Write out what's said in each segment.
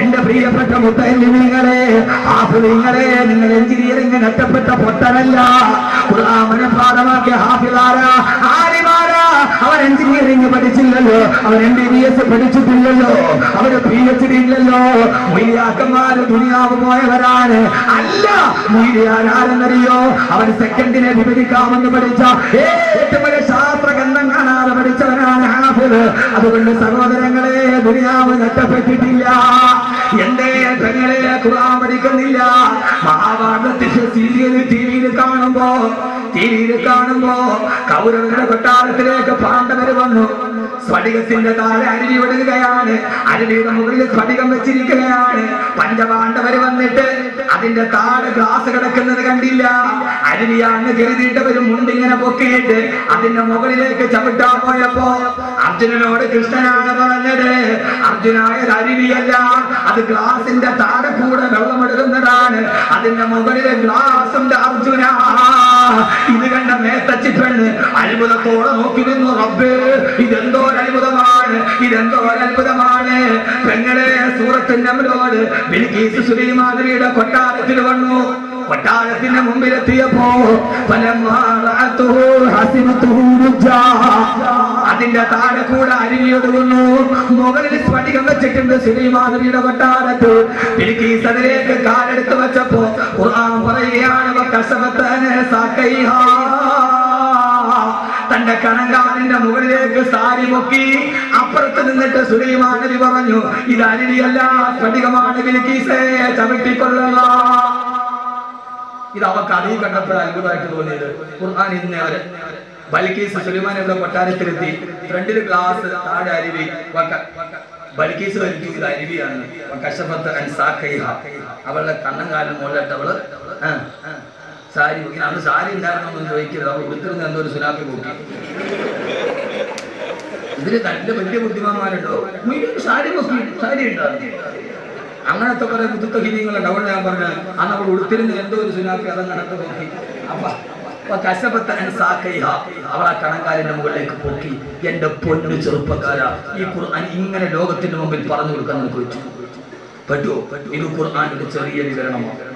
എന്റെ പ്രിയപ്പെട്ട മുത്തല്ലിങ്ങളെ ഹാഫിളിങ്ങളെ നിങ്ങൾ എഞ്ചിനീയറിംഗ് നഷ്ടപ്പെട്ട പൊട്ടനല്ല. ഖുർആനെ പാഠമാക്കിയ ഹാഫിലാരാ അവൻ എഞ്ചിനീയറിംഗ് പഠിച്ചില്ലല്ലോ അവൻ എം ബി ബി എസ് പഠിച്ചിട്ടില്ലല്ലോ അവർ പി എച്ച് ഡി ഇല്ലല്ലോ. മൊയ്യാക്കന്മാര് ദുനിയാവ് പോയവരാണ്. അല്ല മൊയ്യാരാരെന്നറിയോ അവൻ സെക്കൻഡിനെ വിഭജിക്കാമെന്ന് പഠിച്ച ഏറ്റവും ശാസ്ത്ര ഗന്ധം കാണാതെ പഠിച്ചവനാണ് ഹാഫിൽ അതുകൊണ്ട് സഹോദരങ്ങളെ ദുനിയാവ് നഷ്ടപ്പെട്ടിട്ടില്ല. എന്റെ പെങ്ങളെ ഖുർആൻ പഠിക്കുന്നില്ല. മഹാഭാരതത്തിന്റെ സീരിയൽ ടി വിയിൽ കാണുമ്പോ ടി വിയിൽ കാണുമ്പോ കൗരവരുടെ കൊട്ടാരത്തിലേക്ക് പാണ്ഡവര് വന്നു. സ്ഫടികത്തിന്റെ താഴെ അരുവി വിടുകയാണ്. അരുവിയുടെ മുകളിൽ സ്ഫടികം വെച്ചിരിക്കുകയാണ്. പഞ്ചപാണ്ഡവര് വന്നിട്ട് അതിന്റെ താഴെ ഗ്ലാസ് കിടക്കുന്നത് കണ്ടില്ല. അരുവിയാണെന്ന് കരുതിയിട്ട് ഒരു മുണ്ടിങ്ങനെ പൊക്കിയിട്ട് അതിന്റെ മുകളിലേക്ക് ചവിട്ടാൻ പോയപ്പോ അർജുനനോട് കൃഷ്ണനാണ് പറഞ്ഞത് അർജുനായ അരുവിയല്ല അത് ഗ്ലാസിന്റെ താഴെ കൂടെ വെള്ളമെടുക്കുന്നതാണ് അതിന്റെ മുകളിലെ ഗ്ലാസിന്റെ അർജുന. ഇത് കണ്ട മേത്തച്ചി പെണ്ണ് അത്ഭുതത്തോടെ നോക്കി നിന്നു റബ്ബേ ഇതെന്തോ അത്ഭുതമാണ് ഇതെന്തോ അത്ഭുതമാണ്. പെങ്ങളെ സൂറത്തിന്റെ അമലോട് ബിൽക്കീസ് സുലൈമാതിരിയുടെ കൊട്ടാരത്തിൽ വന്നു. കൊട്ടാരത്തിന്റെ മുമ്പിലെത്തിയപ്പോ ഹസിബതുഹു റുജ്ജാ. അതിന്റെ താഴെ കൂടെ അരുവിയൊടുകുന്നു മുകളിൽ സ്ഫടികം വെച്ചിട്ടുണ്ട് ശ്രീമാധവിയുടെ കൊട്ടാരത്ത്. ബിൽക്കീസ് അതിലേക്ക് കാലെടുത്ത് വെച്ചപ്പോ ഖുർആൻ പറയുകയാണ് തന്റെ കണങ്കാലിന്റെ മുകളിലേക്ക് സാരി പൊക്കി അപ്പുറത്ത് നിന്നിട്ട് സുലൈമാൻ പറഞ്ഞു ഇത് അരുവിയല്ല സ്ഫടികമാണ് ബിൽക്കീസേ ചവിട്ടിക്കൊള്ളുക. ഇത് അവർക്ക് അറിയി കണ്ടപ്പോൾ അത്ഭുതമായിട്ട് തോന്നിയത്. ഖുർആൻ ഇന്നേ അവർ ബൽക്കീസ് സുലൈമാൻ ഇവിടെ കൊട്ടാരത്തിലെത്തി. ഫ്രണ്ടിൽ ഗ്ലാസ് താഴെ അരുവി. ബൽക്കീസ് വലിക്കും ഇത് അരുവിയാണ്. കശപത്ത്. അവളുടെ കണ്ണും കാലും മുകളിലിട്ട് ആ, സാരി അന്ന് സാരി ഉണ്ടായിരുന്നൊന്നും ചോദിക്കരുത്. അവൾ ഉടുത്തിരുന്ന് എന്തോ ഒരു സുനാമി പോക്കി ഇതിൽ നല്ല വലിയ ബുദ്ധിമാന്മാരുണ്ടോ? സാരി സാരി ഉണ്ടായിരുന്നു അങ്ങനത്തെ കുറെ ബുദ്ധിത്വഹീനങ്ങളുണ്ട് അവിടെ ഞാൻ പറഞ്ഞു അന്ന് അവൾ ഉടുത്തിരുന്ന് എന്തോ ഒരു സുനാമി അതങ്ങനത്തെ നോക്കി. അപ്പൊ. അവൾ ആ കണങ്കാലിന്റെ മുകളിലേക്ക് പൊക്കി. എന്റെ പൊന്നു ചെറുപ്പക്കാരാ. ഈ ഖുർആൻ ഇങ്ങനെ ലോകത്തിന്റെ മുമ്പിൽ പറഞ്ഞു കൊടുക്കാൻ നമുക്ക് വെച്ചു പറ്റുമോ ഇത് ഖുർആാനിന്റെ ചെറിയ വിവരണമാണ്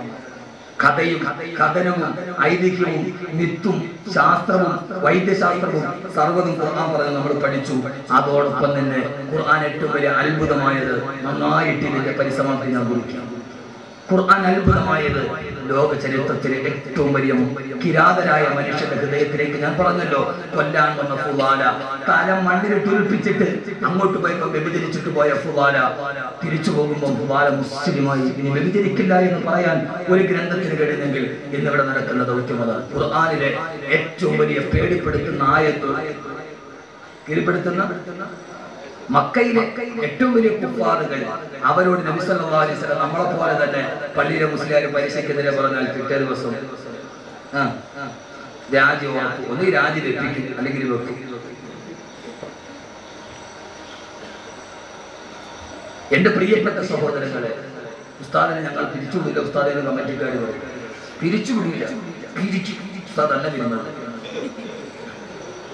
കഥയും കഥനവും ഐതിഹ്യവും നിത്തും ശാസ്ത്രവും വൈദ്യശാസ്ത്രവും സർവതും ഖുർആൻ പറഞ്ഞ് നമ്മൾ പഠിച്ചു. അതോടൊപ്പം തന്നെ ഖുർആൻ ഏറ്റവും വലിയ അത്ഭുതമായത് നന്നായിട്ട് ഇതിന്റെ പരിസമാപ്തി ഞാൻ കുറിക്കും. ഖുർആൻ അത്ഭുതമായത് ലോക ചരിത്രത്തിലെ ഏറ്റവും വലിയ കിരാതരായ മനുഷ്യന്റെ ഹൃദയത്തിലേക്ക് ഞാൻ പറഞ്ഞല്ലോ കൊല്ലാൻ വന്ന ഫുലാല മണ്ണിൽ തുൽപ്പിച്ചിട്ട് അങ്ങോട്ട് പോയപ്പോൾ വ്യഭിചരിച്ചിട്ട് പോയ ഫുലാല തിരിച്ചു പോകുമ്പോൾ ഫുലാല മുസ്ലിമായി ഇനി വ്യഭിചരിക്കില്ല എന്ന് പറയാൻ ഒരു ഗ്രന്ഥത്തിന് കഴിയുന്നെങ്കിൽ ഇന്നിവിടെ നടക്കുന്ന ദൗത്യം ഖുർആാനിലെ ഖുർആനിലെ ഏറ്റവും വലിയ പേടിപ്പെടുത്തുന്ന ആയത്ത് കീഴ്പ്പെടുത്തുന്ന മക്കയിലെ ഏറ്റവും വലിയ കുഫാറുകൾ അവരോട് നബി അലൈഹി വസല്ലം നമ്മളെ പോലെ തന്നെ പള്ളിയിലെ മുസ്ലിയാർ പരീക്ഷയ്ക്കെതിരെ പറഞ്ഞാൽ പിറ്റേ ദിവസം ആ രാജി ഓർക്കും രാജി വെപ്പിക്കും അല്ലെങ്കിൽ വെക്കും. എന്റെ പ്രിയപ്പെട്ട സഹോദരങ്ങളെ ഉസ്താദിനെ ഞങ്ങൾ പിരിച്ചുവിടില്ല ഉസ്താദിനെ കമ്മിറ്റിക്കാർ പറയും പിരിച്ചുവിടില്ല പിരിച്ചു ഉസ്താദ് പിരിഞ്ഞത്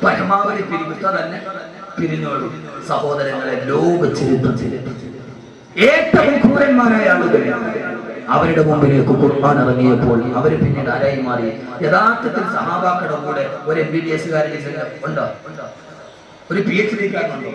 പരമാവധി ഉസ്താദ് തന്നെ പിരിഞ്ഞോളൂ. സഹോദരങ്ങളെ ലോക ചരിത്രത്തിൽ ഏറ്റവും ക്രൂരന്മാരായ ആളുകൾ അവരുടെ മുമ്പിലേക്ക് കുർബാൻ ഇറങ്ങിയപ്പോൾ അവർ പിന്നീട് ആരായി മാറി? യഥാർത്ഥത്തിൽ സഹാബാക്കളുടെ കൂടെ ഒരു എം ബി ബി എസ് കാരൻ ഉണ്ടോ? ഒരു പി എച്ച് ഡി കാരനുണ്ടോ